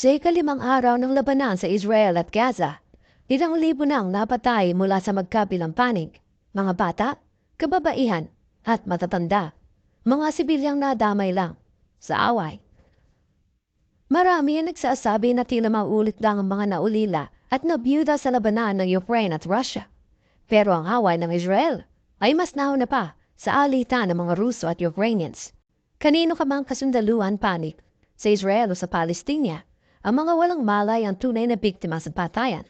Sa ikalimang araw ng labanan sa Israel at Gaza, ilang libo nang napatay mula sa magkabilang panig. Mga bata, kababaihan, at matatanda. Mga sibilyang nadamay lang sa away. Marami ang nagsasabi na tila maulit lang ang mga naulila at nabiyuda sa labanan ng Ukraine at Russia. Pero ang away ng Israel ay mas nauna pa sa alitan ng mga Ruso at Ukrainians. Kanino ka mang kasundaluhan panik sa Israel o sa Palestina, ang mga walang malay ang tunay na biktima sa patayan.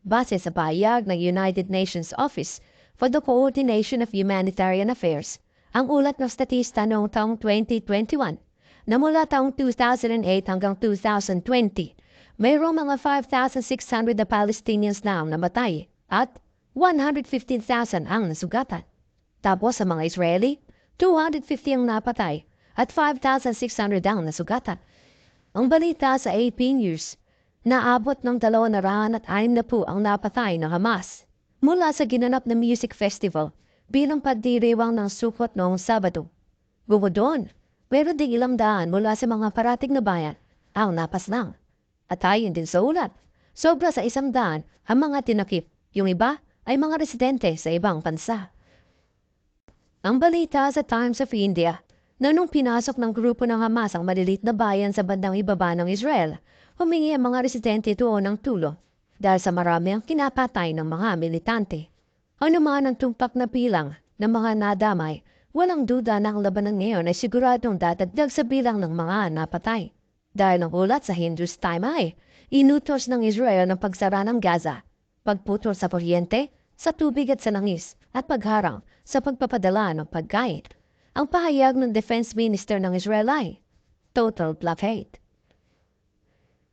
Base sa pahayag ng United Nations Office for the Coordination of Humanitarian Affairs, ang ulat ng statista noong taong 2021 na mula taong 2008 hanggang 2020, mayroong mga 5,600 na Palestinians na ang namatay at 115,000 ang nasugatan. Tapos sa mga Israeli, 250 ang napatay at 5,600 ang nasugatan. Ang balita sa AP News, naabot ng dalawa na raan at anim na po ang napatay ng Hamas mula sa ginanap na music festival bilang pagdiriwang ng sukot noong Sabado. Bukod doon, meron ding ilang daan mula sa mga parating na bayan ang napaslang. At ayon din sa ulat, sobra sa isang daan ang mga tinakip. Yung iba ay mga residente sa ibang bansa. Ang balita sa Times of India na nung pinasok ng grupo ng Hamas ang malilit na bayan sa bandang ibaba ng Israel, humingi ang mga residente doon ng tulong dahil sa marami ang kinapatay ng mga militante. Ano man ang tumpak na bilang ng mga nadamay, walang duda na ang labanan ngayon ay siguradong dadagdag sa bilang ng mga napatay. Dahil ang ulat sa Hindus Time ay inutos ng Israel ng pagsara ng Gaza, pagputol sa kuryente, sa tubig at sa langis, at pagharang sa pagpapadala ng pagkain. Ang pahayag ng Defense Minister ng Israel ay total blockade.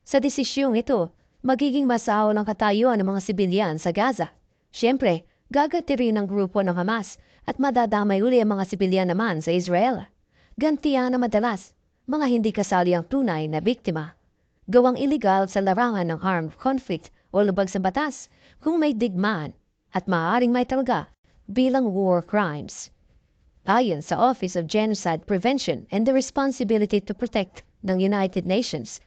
Sa desisyong ito, magiging masahol ang katayuan ng mga sibilyan sa Gaza. Siyempre, gagati rin ang grupo ng Hamas at madadamay uli ang mga sibilyan naman sa Israel. Gantiyan na madalas, mga hindi kasali ang tunay na biktima. Gawang iligal sa larangan ng armed conflict o lubag sa batas kung may digmaan at maaaring may talga bilang war crimes. Ayon sa Office of Genocide Prevention and the Responsibility to Protect ng United Nations,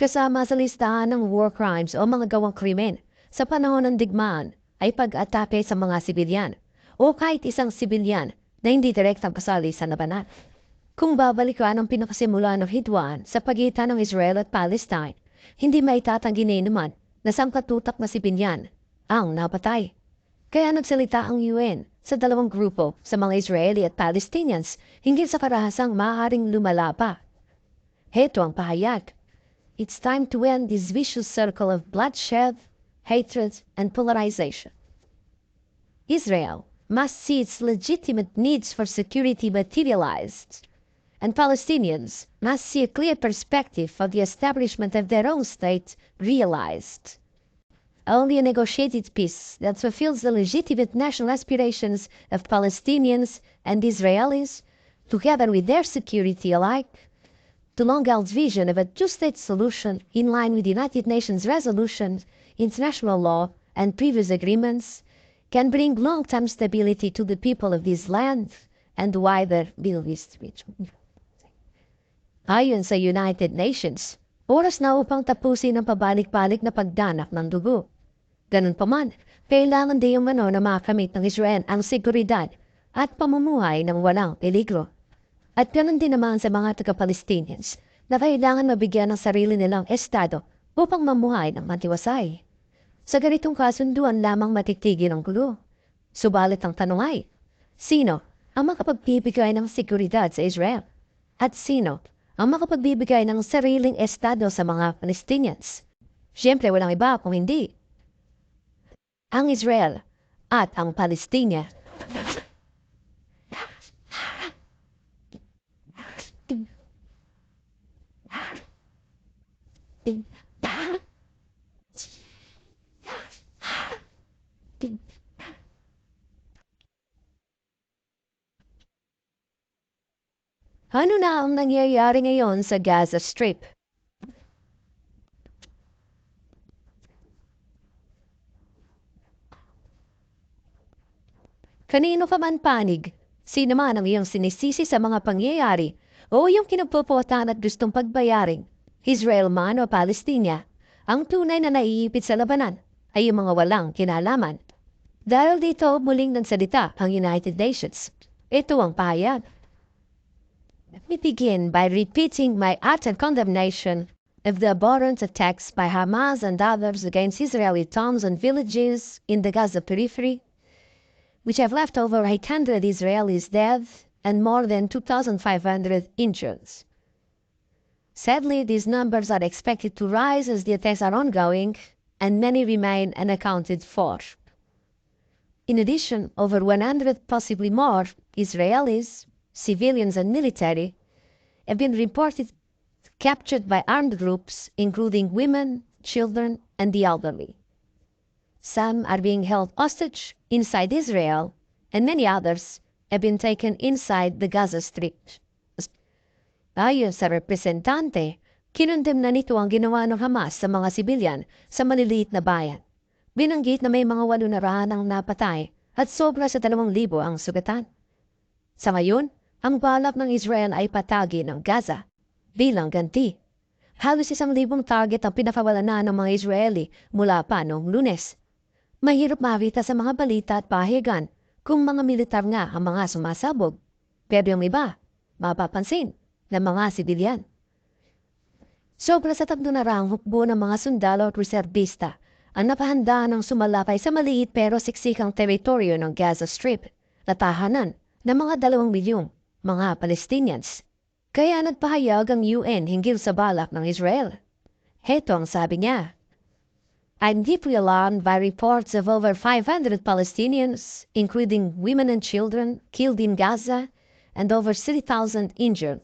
kasama sa listahan ng war crimes o mga gawang krimen sa panahon ng digmaan ay pag-atake sa mga sibilyan o kahit isang sibilyan na hindi direktang kasali sa labanan. Kung babalikan ang pinakasimula ng hidwaan sa pagitan ng Israel at Palestine, hindi may tatanggi naman na sangkatutak na sibilyan ang napatay. Kaya nagsalita ang UN sa dalawang grupo sa mga Israeli at Palestinians hinggil sa karahasang maaaring lumala pa. Heto ang pahayag. It's time to end this vicious circle of bloodshed, hatred, and polarization. Israel must see its legitimate needs for security materialized, and Palestinians must see a clear perspective of the establishment of their own state realized. Only a negotiated peace that fulfills the legitimate national aspirations of Palestinians and Israelis, together with their security alike, the long-held vision of a two-state solution in line with United Nations resolutions, international law, and previous agreements, can bring long-term stability to the people of this land and wider Middle East region. Ayon sa United Nations, oras na upang tapusin ang pabalik-balik na pagdanak ng dugo. Ganun pa man, kailangan din umano na makamit ng Israel ang seguridad at pamumuhay ng walang peligro. At ganun din naman sa mga taga-Palestinians na kailangan mabigyan ng sarili nilang estado upang mamuhay ng matiwasay. Sa ganitong kasunduan lamang matitigil ang gulo. Subalit ang tanong ay, sino ang makapagbibigay ng seguridad sa Israel? At sino ang makapagbibigay ng sariling estado sa mga Palestinians? Siyempre walang iba kung hindi ang Israel at ang Palestina. Ano na ang nangyayari ngayon sa Gaza Strip? Kanino ka man panig, sino man ang iyong sinisisi sa mga pangyayari o yung kinagpuputan at gustong pagbayaring, Israel man o Palestina, ang tunay na naiipit sa labanan ay yung mga walang kinalaman. Dahil dito muling nagsalita ang United Nations. Ito ang pahayag. Let me begin by repeating my utter condemnation of the abhorrent attacks by Hamas and others against Israeli towns and villages in the Gaza periphery, which have left over 800 Israelis dead and more than 2,500 injured. Sadly, these numbers are expected to rise as the attacks are ongoing and many remain unaccounted for. In addition, over 100, possibly more, Israelis, civilians and military, have been reported captured by armed groups, including women, children, and the elderly. Some are being held hostage inside Israel, and many others have been taken inside the Gaza Strip. Ayon sa representante, kinundem na nito ang ginawa ng Hamas sa mga sibilyan sa maliliit na bayan. Binanggit na may mga walo na rahanang napatay at sobra sa dalawang libo ang sugatan. Sa ngayon, ang balak ng Israel ay patagi ng Gaza bilang ganti. Halos isang libong target ang pinapawala na ng mga Israeli mula pa noong lunes. Mahirap makita sa mga balita at pahayagan kung mga militar nga ang mga sumasabog. Pero yung iba, mapapansin ng mga sibilyan. Sobra sa tatlo na rang hukbo ng mga sundalo at reservista ang napahanda ng sumalakay sa maliit pero siksikang teritoryo ng Gaza Strip na tahanan ng mga dalawang milyong mga Palestinians. Kaya nagpahayag ang UN hinggil sa balak ng Israel. Heto ang sabi niya. I'm deeply alarmed by reports of over 500 Palestinians, including women and children, killed in Gaza and over 30,000 injured.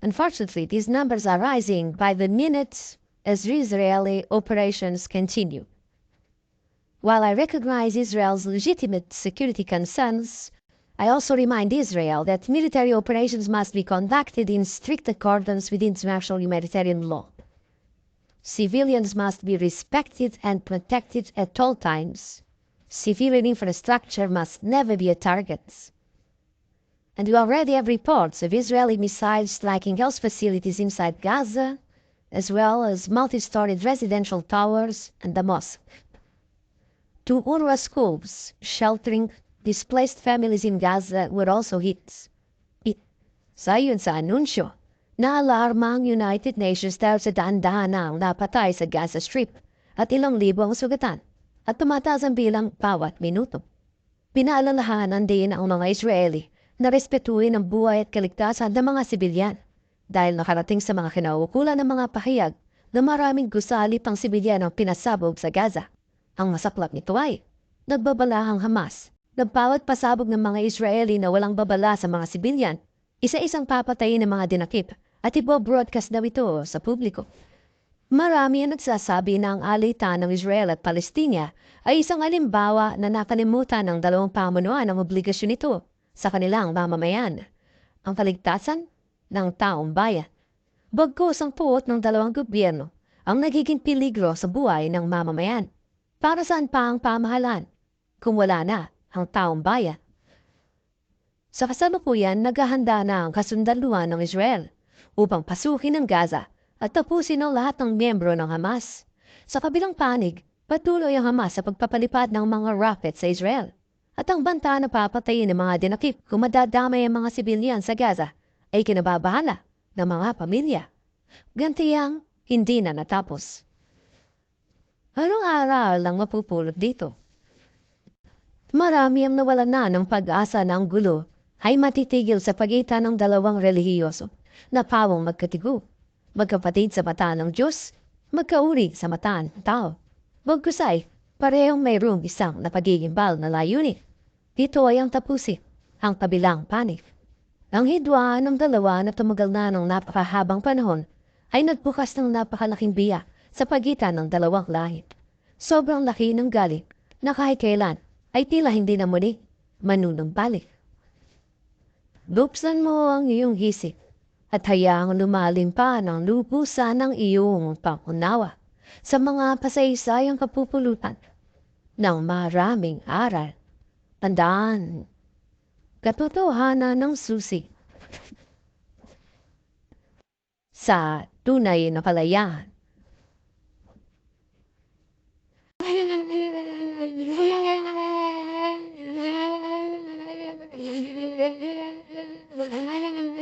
Unfortunately, these numbers are rising by the minute as Israeli operations continue. While I recognize Israel's legitimate security concerns, I also remind Israel that military operations must be conducted in strict accordance with international humanitarian law. Civilians must be respected and protected at all times. Civilian infrastructure must never be a target. And we already have reports of Israeli missiles striking health facilities inside Gaza, as well as multi-storied residential towers and the mosque. Two UNRWA schools sheltering displaced families in Gaza were also hit. It, sayon sa anunsyo, naalarma ang United Nations dahil sa daan-daan ang napatay sa Gaza Strip at ilang libo ang sugatan at tumataas ang bilang bawat minuto. Pinaalalahanan din ang mga Israeli na respetuhin ang buhay at kaligtasan ng mga sibilyan dahil nakarating sa mga kinaukulan ng mga pahayag na maraming gusali pang sibilyan ang pinasabog sa Gaza. Ang masaklap nito ay, nagbabala ang Hamas na bawat pasabog ng mga Israeli na walang babala sa mga sibilyan, isa-isang papatayin ng mga dinakip at ibo-broadcast daw ito sa publiko. Marami ang nagsasabi na ang alitan ng Israel at Palestina ay isang alimbawa na nakalimutan ng dalawang pamunuan ang obligasyon nito sa kanilang mamamayan, ang kaligtasan ng taong bayan. Bagkos ang puot ng dalawang gobyerno ang nagiging peligro sa buhay ng mamamayan. Para saan pa ang pamahalan kung wala na ang taong bayan? Sa kasalukuyan, naghahanda na ang kasundaluhan ng Israel upang pasukin ang Gaza at tapusin ang lahat ng miyembro ng Hamas. Sa kabilang panig, patuloy ang Hamas sa pagpapalipad ng mga rocket sa Israel. At ang banta na papatayin ng mga dinakip kung madadamay ang mga sibilyan sa Gaza ay kinababahala ng mga pamilya. Gantiyang hindi na natapos. Anong aral lang mapupulot dito? Marami ang nawalan na ng pag-asa ng gulo ay matitigil sa pagitan ng dalawang relihiyoso na pawang magkatigo, magkapatid sa mata ng Diyos, magkauri sa mata ng tao. Bagkusay, parehong mayroong isang na pagigimbal na layunin. Dito ay ang tapusin, ang kabilang panig. Ang hidwa ng dalawa na tumagal na ng napakahabang panahon ay nagbukas ng napakalaking biya sa pagitan ng dalawang lahi. Sobrang laki ng galing na kahit kailan ay tila hindi na muli manunumbalik. Buksan mo ang iyong isip at hayaang lumalim pa ng lubusan ng iyong pangunawa sa mga pasaysayang kapupulutan ng maraming aral. Tandaan, katotohanan ng susi sa tunay na kalayaan.